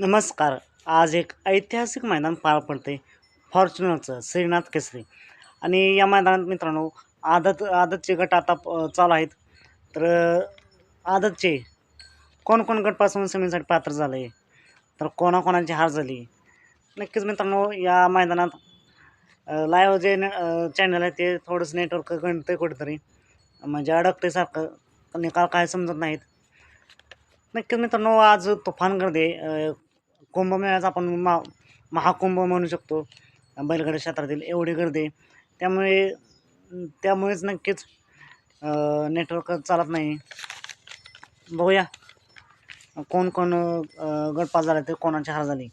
नमस्कार. आज एक ऐतिहासिक मैदान पार पडते फॉर्च्युनरचं श्रीनाथ केसरी. आणि या मैदानात मित्रांनो आदत आदतचे गट आता प- चालू आहेत. तर आदतचे कोण कोण गटपासून सेमीसाठी पात्र झाले तर कोणाकोणाची हार झाली? नक्कीच मित्रांनो या मैदानात लाईव्ह जे चॅनल आहे ते थोडंसं नेटवर्क गणतं कुठेतरी. म्हणजे अडकते सारखं निकाल काय समजत नाहीत. नक्कीच मित्रांनो आज तुफान गर्दी आहे. कुंभमेळ्याचा आपण मा महाकुंभ म्हणू शकतो. बैलगाडी क्षेत्रातील एवढी गर्दी. त्यामुळे त्यामुळेच नक्कीच नेटवर्क चालत नाही. बघूया. कोण कोण गटपास गट पास झाला ते कोणाची हार झाली?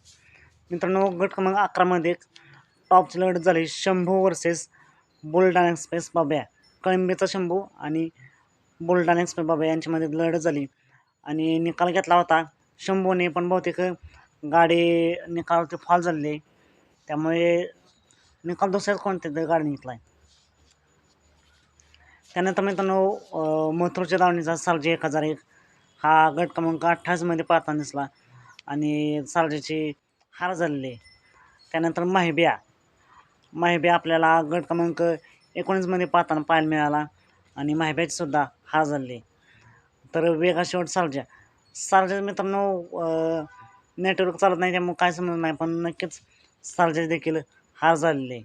मित्रांनो गट क्रमांक अकरामध्ये एक टॉपची लढत झाली शंभू वर्सेस बुलडाणा एक्सप्रेस बाब्या. कळंबीचा शंभू आणि बुलडाणा एक्सप्रेस बाब्या यांच्यामध्ये लढत झाली. आणि निकाल घेतला होता. शंभूने पण बहुतेक गाडी निकाल ते फॉल झालेली आहे त्यामुळे निकाल दुसऱ्याच कोणत्या तरी गाडी घेतला आहे त्यानंतर मित्रांनो मथुरच्या दावणीचा सालजी एक हजार एक. हा गट क्रमांक अठ्ठावीसमध्ये पाहताना दिसला. आणि सालजीची हार झालेली. आहे त्यानंतर माहिब्या. माहिब्या आपल्याला गट क्रमांक एकोणीसमध्ये पाहताना पाहायला मिळाला. आणि माहिब्याची सुद्धा हार झालेली आहे तर वेगा शेवट सालजा. सालजा मित्रांनो नेटवर्क चालत नाही त्यामुळे काय समजत नाही. पण नक्कीच सार्जेस देखील हार झालेली आहे.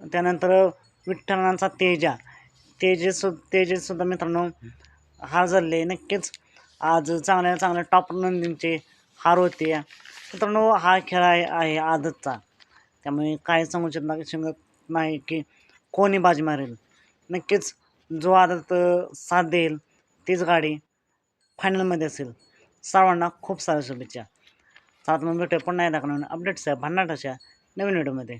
त्यानंतर विठ्ठलांचा तेजा. तेजेसु तेजेसुद्धा मित्रांनो हार झालेले आहे. नक्कीच आज चांगल्या चांगल्या टॉप नंदींचे हार होते. मित्रांनो हा खेळ आहे आहे आदतचा. त्यामुळे काय सांगू शकत शकत नाही की कोणी बाजी मारेल. नक्कीच जो आदत साथ देईल तीच गाडी फायनलमध्ये असेल. सर्वांना खूप साऱ्या शुभेच्छा. सात मग भेटूया पुन्हा एकदा अपडेट्स आहे भन्नाट अशा नवीन व्हिडिओमध्ये